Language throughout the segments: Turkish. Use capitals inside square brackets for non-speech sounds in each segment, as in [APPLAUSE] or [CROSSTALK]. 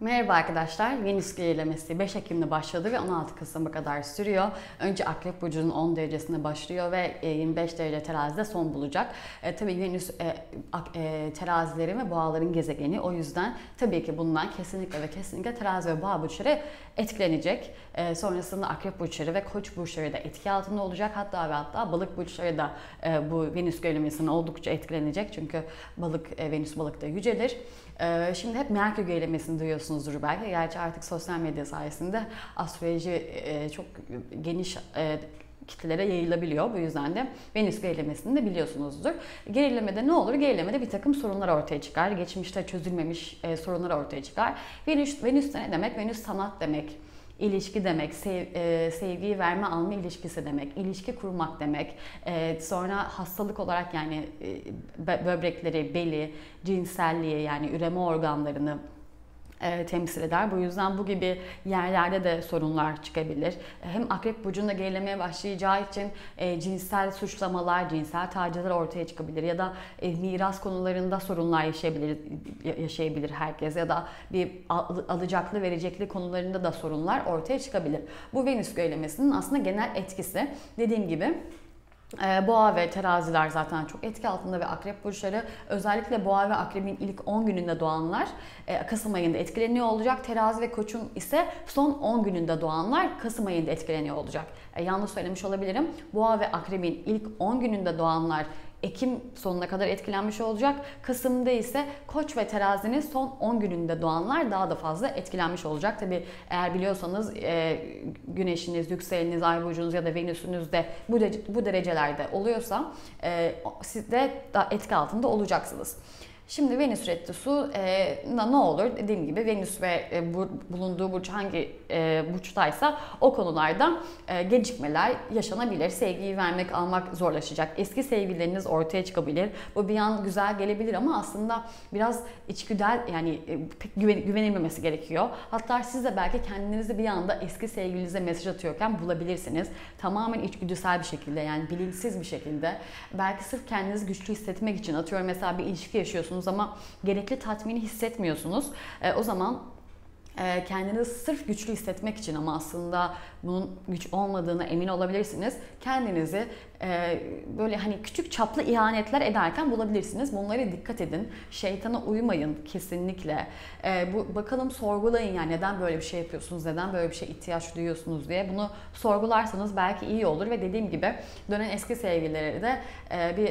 Merhaba arkadaşlar. Venüs gerilemesi 5 Ekim'de başladı ve 16 Kasım'a kadar sürüyor. Önce Akrep Burcu'nun 10 derecesinde başlıyor ve 25 e, derece terazide son bulacak. E, tabii Venüs e, e, terazilerin ve boğaların gezegeni. O yüzden tabii ki bundan kesinlikle ve kesinlikle terazi ve boğa burçları etkilenecek. E, sonrasında Akrep Burçları ve Koç burçları da etki altında olacak. Hatta ve hatta balık burçları da e, bu Venüs gerilemesinden oldukça etkilenecek. Çünkü balık e, Venüs balıkta yücelir. E, şimdi hep Merkür gerilemesini duyuyorsunuz biliyorsunuzdur belki. Gerçi artık sosyal medya sayesinde astroloji e, çok geniş e, kitlelere yayılabiliyor. Bu yüzden de Venüs gerilemesini de biliyorsunuzdur. Gerilemede ne olur? Gerilemede bir takım sorunlar ortaya çıkar. Geçmişte çözülmemiş e, sorunlar ortaya çıkar. Venüs, Venüs ne demek? Venüs sanat demek ilişki demek, sev, e, sevgiyi verme alma ilişkisi demek, ilişki kurmak demek. E, sonra hastalık olarak yani e, böbrekleri, beli, cinselliği yani üreme organlarını e, temsil eder. Bu yüzden bu gibi yerlerde de sorunlar çıkabilir. Hem akrep burcunda gerilemeye başlayacağı için e, cinsel suçlamalar, cinsel tacizler ortaya çıkabilir ya da e, miras konularında sorunlar yaşayabilir yaşayabilir herkes ya da bir alacaklı verecekli konularında da sorunlar ortaya çıkabilir. Bu Venüs gerilemesinin aslında genel etkisi dediğim gibi boğa ve teraziler zaten çok etki altında ve akrep burçları özellikle boğa ve akrebin ilk 10 gününde doğanlar e, Kasım ayında etkileniyor olacak. Terazi ve koçun ise son 10 gününde doğanlar Kasım ayında etkileniyor olacak. E, yanlış söylemiş olabilirim. Boğa ve akrebin ilk 10 gününde doğanlar Ekim sonuna kadar etkilenmiş olacak. Kasım'da ise Koç ve Terazi'nin son 10 gününde doğanlar daha da fazla etkilenmiş olacak. Tabi eğer biliyorsanız e, Güneşiniz, Yükseleniniz, Ay burcunuz ya da Venüs'ünüz de bu, de, bu derecelerde oluyorsa e, siz de etki altında olacaksınız. Şimdi Venüs retrosu e, ne olur? Dediğim gibi Venüs ve e, bu, bulunduğu burç hangi e, burçtaysa o konularda e, gecikmeler yaşanabilir. Sevgiyi vermek, almak zorlaşacak. Eski sevgilileriniz ortaya çıkabilir. Bu bir an güzel gelebilir ama aslında biraz içgüdel yani e, pek güven, güvenilmemesi gerekiyor. Hatta siz de belki kendinizi bir anda eski sevgilinize mesaj atıyorken bulabilirsiniz. Tamamen içgüdüsel bir şekilde yani bilinçsiz bir şekilde. Belki sırf kendinizi güçlü hissetmek için atıyorum mesela bir ilişki yaşıyorsunuz yapıyorsunuz ama gerekli tatmini hissetmiyorsunuz. E, o zaman e, kendinizi sırf güçlü hissetmek için ama aslında bunun güç olmadığına emin olabilirsiniz. Kendinizi böyle hani küçük çaplı ihanetler ederken bulabilirsiniz. Bunlara dikkat edin. Şeytana uymayın kesinlikle. E, bu bakalım sorgulayın yani neden böyle bir şey yapıyorsunuz, neden böyle bir şey ihtiyaç duyuyorsunuz diye. Bunu sorgularsanız belki iyi olur ve dediğim gibi dönen eski sevgilileri de e, bir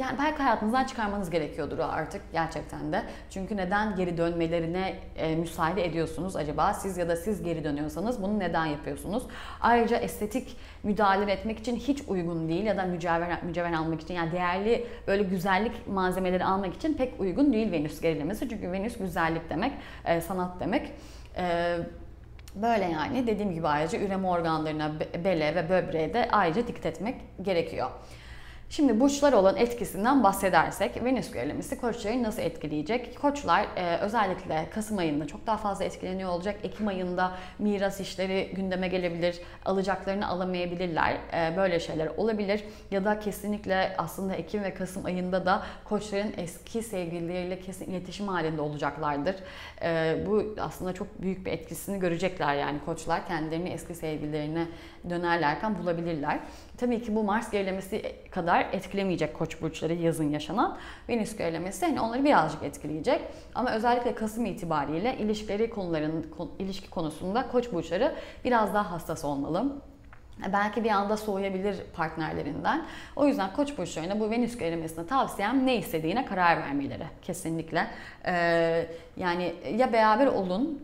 yani belki hayatınızdan çıkarmanız gerekiyordur artık gerçekten de. Çünkü neden geri dönmelerine e, müsaade ediyorsunuz acaba? Siz ya da siz geri dönüyorsanız bunu neden yapıyorsunuz? Ayrıca estetik müdahale etmek için hiç uygun değil ya da mücevher, mücevher almak için yani değerli böyle güzellik malzemeleri almak için pek uygun değil Venüs gerilemesi. Çünkü Venüs güzellik demek, e, sanat demek. E, böyle yani dediğim gibi ayrıca üreme organlarına, bele ve böbreğe de ayrıca dikkat etmek gerekiyor. Şimdi burçlar olan etkisinden bahsedersek Venüs gerilemesi koçları nasıl etkileyecek? Koçlar e, özellikle Kasım ayında çok daha fazla etkileniyor olacak. Ekim ayında miras işleri gündeme gelebilir. Alacaklarını alamayabilirler. E, böyle şeyler olabilir. Ya da kesinlikle aslında Ekim ve Kasım ayında da koçların eski sevgilileriyle kesin iletişim halinde olacaklardır. E, bu aslında çok büyük bir etkisini görecekler yani koçlar kendilerini eski sevgililerine dönerlerken bulabilirler. Tabii ki bu Mars gerilemesi kadar etkilemeyecek koç burçları yazın yaşanan. Venüs gerilemesi hani onları birazcık etkileyecek. Ama özellikle Kasım itibariyle ilişkileri konuların ilişki konusunda koç burçları biraz daha hassas olmalı. Belki bir anda soğuyabilir partnerlerinden. O yüzden koç burçlarına bu Venüs gerilemesine tavsiyem ne istediğine karar vermeleri kesinlikle. Ee, yani ya beraber olun,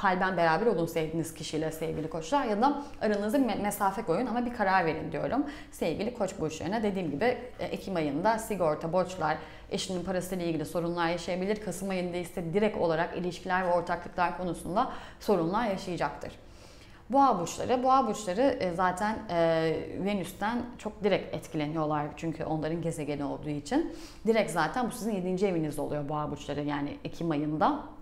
kalben beraber olun sevdiğiniz kişiyle sevgili koçlar ya da aranızda bir mesafe koyun ama bir karar verin diyorum. Sevgili koç burçlarına dediğim gibi e, Ekim ayında sigorta, borçlar, eşinin parasıyla ilgili sorunlar yaşayabilir. Kasım ayında ise direkt olarak ilişkiler ve ortaklıklar konusunda sorunlar yaşayacaktır. Boğa burçları, boğa burçları e, zaten e, Venüs'ten çok direkt etkileniyorlar çünkü onların gezegeni olduğu için. Direkt zaten bu sizin 7. evinizde oluyor boğa burçları yani Ekim ayında.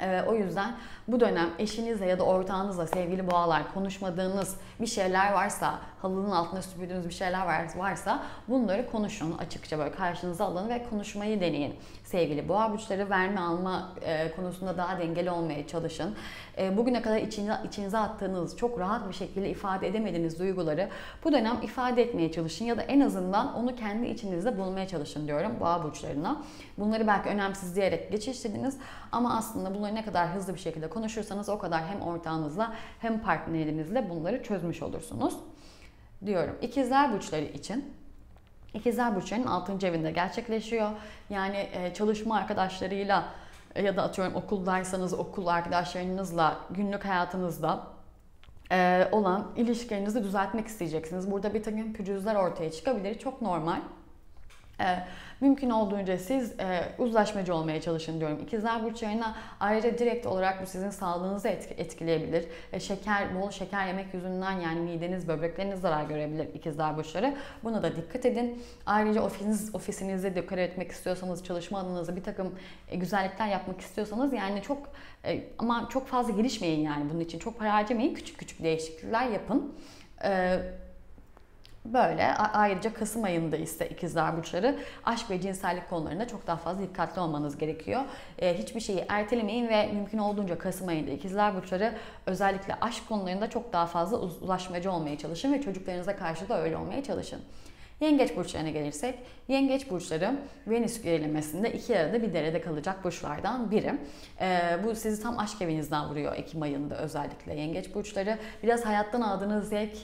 Ee, o yüzden bu dönem eşinizle ya da ortağınızla sevgili boğalar konuşmadığınız bir şeyler varsa, halının altında süpürdüğünüz bir şeyler varsa bunları konuşun açıkça böyle karşınıza alın ve konuşmayı deneyin. Sevgili boğa burçları verme alma e, konusunda daha dengeli olmaya çalışın. E, bugüne kadar içinize, içinize attığınız çok rahat bir şekilde ifade edemediğiniz duyguları bu dönem ifade etmeye çalışın ya da en azından onu kendi içinizde bulmaya çalışın diyorum boğa burçlarına. Bunları belki önemsiz diyerek geçiştirdiniz ama aslında bunları ne kadar hızlı bir şekilde konuşursanız o kadar hem ortağınızla hem partnerinizle bunları çözmüş olursunuz diyorum. İkizler burçları için İkizler burçlarının 6. evinde gerçekleşiyor. Yani e, çalışma arkadaşlarıyla ya da atıyorum okuldaysanız okul arkadaşlarınızla günlük hayatınızda e, olan ilişkilerinizi düzeltmek isteyeceksiniz. Burada bir takım pürüzler ortaya çıkabilir. Çok normal. Mümkün olduğunca siz e, uzlaşmacı olmaya çalışın diyorum. İkizler burçlarına ayrıca direkt olarak bu sizin sağlığınızı etkileyebilir. E, şeker, bol şeker yemek yüzünden yani mideniz, böbrekleriniz zarar görebilir ikizler burçları. Buna da dikkat edin. Ayrıca ofisiniz, ofisinizde dekor etmek istiyorsanız, çalışma alanınızda bir takım e, güzellikler yapmak istiyorsanız yani çok ama çok fazla girişmeyin yani bunun için. Çok para harcamayın. Küçük küçük değişiklikler yapın. E, Böyle ayrıca Kasım ayında ise ikizler burçları aşk ve cinsellik konularında çok daha fazla dikkatli olmanız gerekiyor. Ee, hiçbir şeyi ertelemeyin ve mümkün olduğunca Kasım ayında ikizler burçları özellikle aşk konularında çok daha fazla uzlaşmacı olmaya çalışın ve çocuklarınıza karşı da öyle olmaya çalışın. Yengeç burçlarına gelirsek, yengeç burçları Venüs gerilemesinde iki arada bir derede kalacak burçlardan biri. Ee, bu sizi tam aşk evinizden vuruyor Ekim ayında özellikle yengeç burçları. Biraz hayattan aldığınız zevk,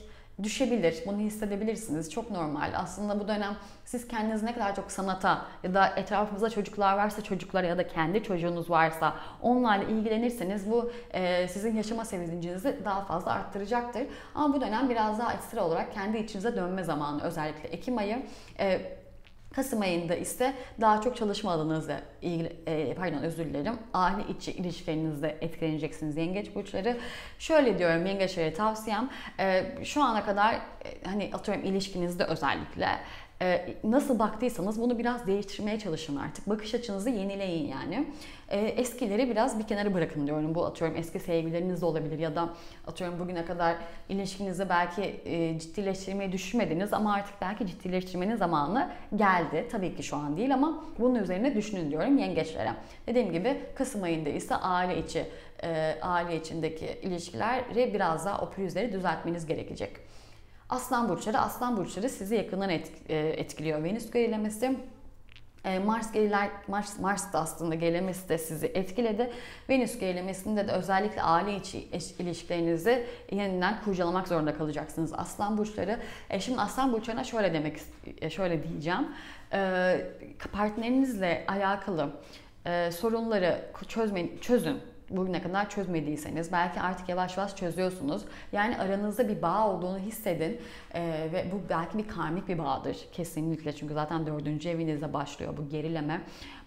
düşebilir. Bunu hissedebilirsiniz. Çok normal. Aslında bu dönem siz kendiniz ne kadar çok sanata ya da etrafınızda çocuklar varsa çocuklara ya da kendi çocuğunuz varsa onlarla ilgilenirseniz bu e, sizin yaşama sevincinizi daha fazla arttıracaktır. Ama bu dönem biraz daha ekstra olarak kendi içinize dönme zamanı özellikle Ekim ayı. E, Kasım ayında ise daha çok çalışma alanınızla ilgili, e, pardon özür dilerim, aile içi ilişkilerinizde etkileneceksiniz yengeç burçları. Şöyle diyorum yengeçlere tavsiyem, e, şu ana kadar e, hani atıyorum ilişkinizde özellikle e, nasıl baktıysanız bunu biraz değiştirmeye çalışın artık. Bakış açınızı yenileyin yani. E, eskileri biraz bir kenara bırakın diyorum. Bu atıyorum eski sevgileriniz de olabilir ya da atıyorum bugüne kadar ilişkinizi belki e, ciddileştirmeyi düşünmediniz ama artık belki ciddileştirmenin zamanı geldi. Tabii ki şu an değil ama bunun üzerine düşünün diyorum yengeçlere. Dediğim gibi Kasım ayında ise aile içi aile içindeki ilişkileri biraz daha o pürüzleri düzeltmeniz gerekecek. Aslan burçları, aslan burçları sizi yakından e, etkiliyor. Venüs gerilemesi e, Mars geriler, Mars, Mars da aslında gerilemesi de sizi etkiledi. Venüs gerilemesinde de özellikle aile içi ilişkilerinizi yeniden kurcalamak zorunda kalacaksınız. Aslan burçları. E şimdi aslan burçlarına şöyle demek e, şöyle diyeceğim. Partnerinizle alakalı sorunları çözmeyin, çözün bugüne kadar çözmediyseniz belki artık yavaş yavaş çözüyorsunuz. Yani aranızda bir bağ olduğunu hissedin ee, ve bu belki bir karmik bir bağdır kesinlikle çünkü zaten dördüncü evinizde başlıyor bu gerileme.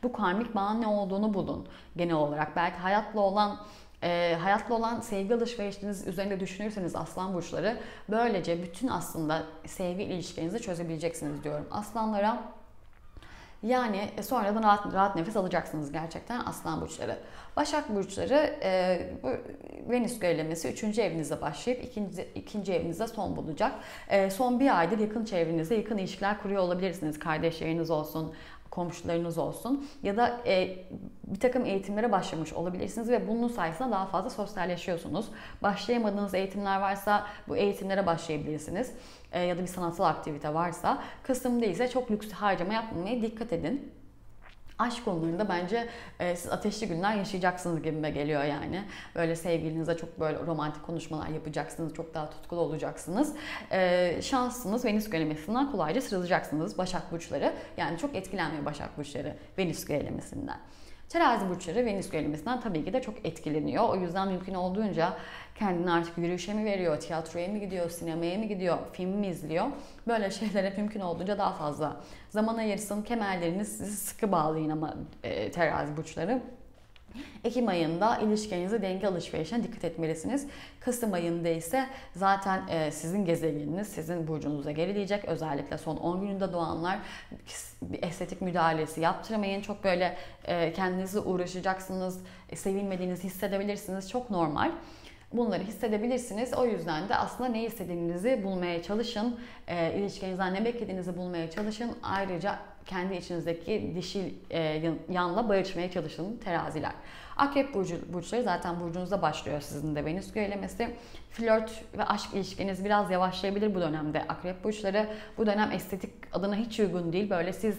Bu karmik bağın ne olduğunu bulun genel olarak. Belki hayatla olan e, hayatla olan sevgi alışverişiniz üzerinde düşünürseniz aslan burçları böylece bütün aslında sevgi ilişkilerinizi çözebileceksiniz diyorum. Aslanlara yani e, sonradan rahat, rahat nefes alacaksınız gerçekten aslan burçları. Başak burçları e, bu Venüs gerilemesi 3. evinizde başlayıp 2. ikinci evinizde son bulacak. E, son bir aydır yakın çevrenizde yakın ilişkiler kuruyor olabilirsiniz. Kardeşleriniz olsun, komşularınız olsun ya da e, bir takım eğitimlere başlamış olabilirsiniz ve bunun sayesinde daha fazla sosyalleşiyorsunuz. Başlayamadığınız eğitimler varsa bu eğitimlere başlayabilirsiniz e, ya da bir sanatsal aktivite varsa. Kasım'da ise çok lüks harcama yapmamaya dikkat edin aşk konularında bence e, siz ateşli günler yaşayacaksınız gibime geliyor yani. Böyle sevgilinize çok böyle romantik konuşmalar yapacaksınız. Çok daha tutkulu olacaksınız. E, şanslısınız. Venüs gerilemesinden kolayca sıralacaksınız Başak Burçları. Yani çok etkilenmiyor Başak Burçları Venüs gerilemesinden. Terazi burçları Venüs gerilimesinden tabii ki de çok etkileniyor. O yüzden mümkün olduğunca kendini artık yürüyüşe mi veriyor, tiyatroya mı gidiyor, sinemaya mı gidiyor, film mi izliyor? Böyle [LAUGHS] şeylere mümkün olduğunca daha fazla zaman ayırsın. Kemerlerinizi sıkı bağlayın ama e, terazi burçları. Ekim ayında ilişkinizi denge alışverişine dikkat etmelisiniz. Kasım ayında ise zaten e, sizin gezegeniniz sizin burcunuza gerileyecek. Özellikle son 10 gününde doğanlar bir estetik müdahalesi yaptırmayın. Çok böyle e, kendinizi uğraşacaksınız, e, sevilmediğinizi hissedebilirsiniz. Çok normal. Bunları hissedebilirsiniz. O yüzden de aslında ne istediğinizi bulmaya çalışın. E, ilişkinizden ne beklediğinizi bulmaya çalışın. Ayrıca kendi içinizdeki dişil e, yanla barışmaya çalışın teraziler. Akrep burcu, burçları zaten burcunuzda başlıyor sizin de Venüs gerilemesi. Flört ve aşk ilişkiniz biraz yavaşlayabilir bu dönemde akrep burçları. Bu dönem estetik adına hiç uygun değil. Böyle siz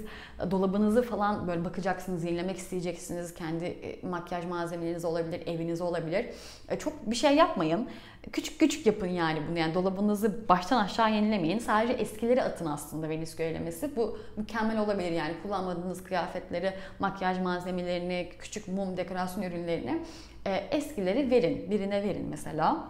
dolabınızı falan böyle bakacaksınız, yenilemek isteyeceksiniz. Kendi e, makyaj malzemeleriniz olabilir, eviniz olabilir. E, çok bir şey yapmayın. Küçük küçük yapın yani bunu. Yani dolabınızı baştan aşağı yenilemeyin. Sadece eskileri atın aslında Venüs gerilemesi. Bu mükemmel olabilir yani kullanmadığınız kıyafetleri, makyaj malzemelerini, küçük mum, dekorasyon ürünlerini e, eskileri verin. Birine verin mesela.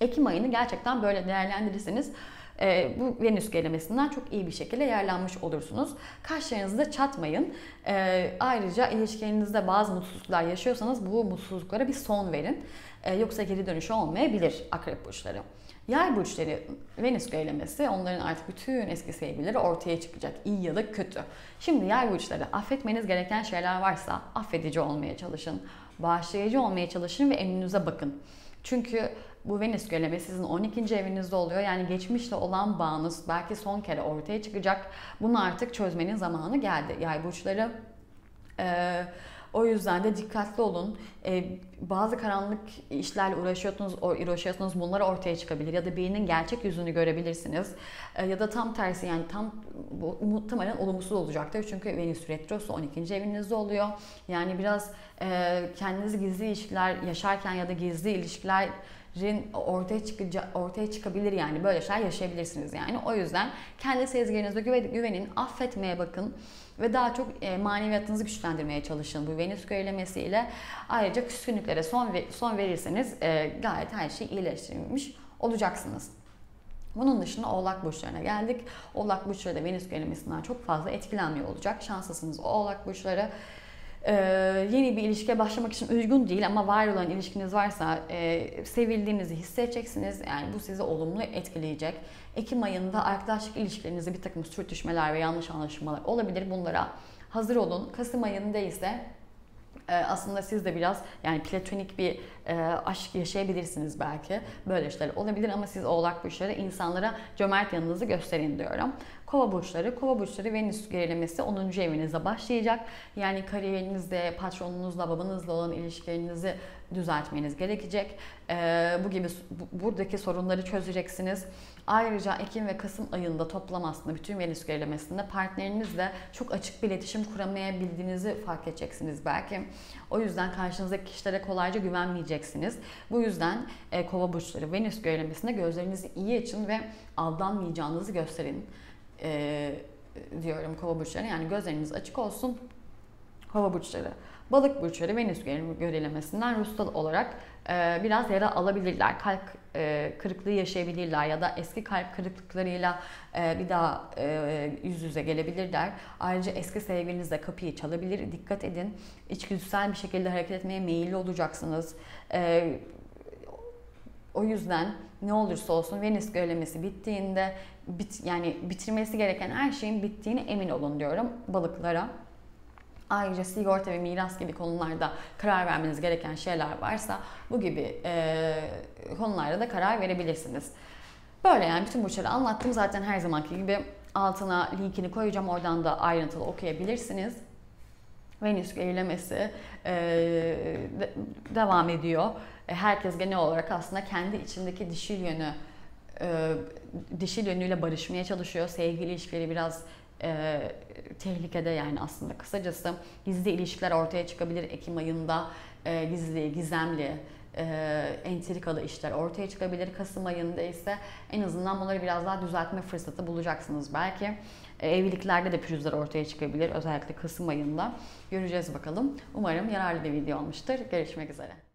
Ekim ayını gerçekten böyle değerlendirirseniz e, bu Venüs gelemesinden çok iyi bir şekilde yerlenmiş olursunuz. Kaşlarınızı çatmayın. E, ayrıca ilişkinizde bazı mutsuzluklar yaşıyorsanız bu mutsuzluklara bir son verin. E, yoksa geri dönüşü olmayabilir akrep burçları. Yay burçları Venüs gerilemesi onların artık bütün eski sevgileri ortaya çıkacak. iyi ya da kötü. Şimdi yay burçları affetmeniz gereken şeyler varsa affedici olmaya çalışın. Bağışlayıcı olmaya çalışın ve önünüze bakın. Çünkü bu Venüs gölemi sizin 12. evinizde oluyor. Yani geçmişte olan bağınız belki son kere ortaya çıkacak. Bunu artık çözmenin zamanı geldi. Yay burçları ee, o yüzden de dikkatli olun. Ee, bazı karanlık işlerle uğraşıyorsunuz, uğraşıyorsunuz bunlar ortaya çıkabilir ya da birinin gerçek yüzünü görebilirsiniz. Ee, ya da tam tersi yani tam bu, muhtemelen olumsuz olacaktır. Çünkü Venüs retrosu 12. evinizde oluyor. Yani biraz e, kendinizi gizli ilişkiler yaşarken ya da gizli ilişkiler ortaya çıkacak ortaya çıkabilir yani böyle şeyler yaşayabilirsiniz yani. O yüzden kendi sezgilerinize güvenin, affetmeye bakın ve daha çok e, maneviyatınızı güçlendirmeye çalışın bu Venüs gerilemesiyle. Ayrıca küskünlüklere son son verirseniz e, gayet her şey iyileştirilmiş olacaksınız. Bunun dışında Oğlak Burçlarına geldik. Oğlak Burçları da Venüs gerilemesinden çok fazla etkilenmiyor olacak. Şanslısınız Oğlak Burçları. Ee, yeni bir ilişkiye başlamak için uygun değil ama var olan ilişkiniz varsa e, sevildiğinizi hissedeceksiniz. Yani bu sizi olumlu etkileyecek. Ekim ayında arkadaşlık ilişkilerinizde bir takım sürtüşmeler ve yanlış anlaşılmalar olabilir. Bunlara hazır olun. Kasım ayında ise e, aslında siz de biraz yani platonik bir e, aşk yaşayabilirsiniz belki. Böyle şeyler olabilir ama siz oğlak burçları insanlara cömert yanınızı gösterin diyorum. Kova burçları, kova burçları Venüs gerilemesi 10. evinizde başlayacak. Yani kariyerinizde, patronunuzla, babanızla olan ilişkilerinizi düzeltmeniz gerekecek. Ee, bu gibi bu, buradaki sorunları çözeceksiniz. Ayrıca Ekim ve Kasım ayında toplam aslında bütün Venüs gerilemesinde partnerinizle çok açık bir iletişim kuramayabildiğinizi fark edeceksiniz belki. O yüzden karşınızdaki kişilere kolayca güvenmeyeceksiniz. Bu yüzden e, kova burçları Venüs gerilemesinde gözlerinizi iyi açın ve aldanmayacağınızı gösterin e, diyorum kova burçları. Yani gözleriniz açık olsun. Kova burçları. Balık burçları Venüs gerilemesinden ruhsal olarak e, biraz yara alabilirler. Kalp e, kırıklığı yaşayabilirler ya da eski kalp kırıklıklarıyla e, bir daha e, yüz yüze gelebilirler. Ayrıca eski sevgilinizle kapıyı çalabilir. Dikkat edin. İçgüdüsel bir şekilde hareket etmeye meyilli olacaksınız. E, o yüzden ne olursa olsun Venüs gerilemesi bittiğinde bit, yani bitirmesi gereken her şeyin bittiğine emin olun diyorum balıklara. Ayrıca sigorta ve miras gibi konularda karar vermeniz gereken şeyler varsa bu gibi e, konularda da karar verebilirsiniz. Böyle yani bütün burçları anlattım. Zaten her zamanki gibi altına linkini koyacağım. Oradan da ayrıntılı okuyabilirsiniz. Venüs gerilemesi e, de, devam ediyor. E, herkes genel olarak aslında kendi içindeki dişil yönü e, dişil yönüyle barışmaya çalışıyor. Sevgili ilişkileri biraz e, tehlikede yani aslında kısacası gizli ilişkiler ortaya çıkabilir Ekim ayında e, gizli, gizemli, e, entrikalı işler ortaya çıkabilir. Kasım ayında ise en azından bunları biraz daha düzeltme fırsatı bulacaksınız belki. E, evliliklerde de pürüzler ortaya çıkabilir özellikle Kasım ayında. Göreceğiz bakalım. Umarım yararlı bir video olmuştur. Görüşmek üzere.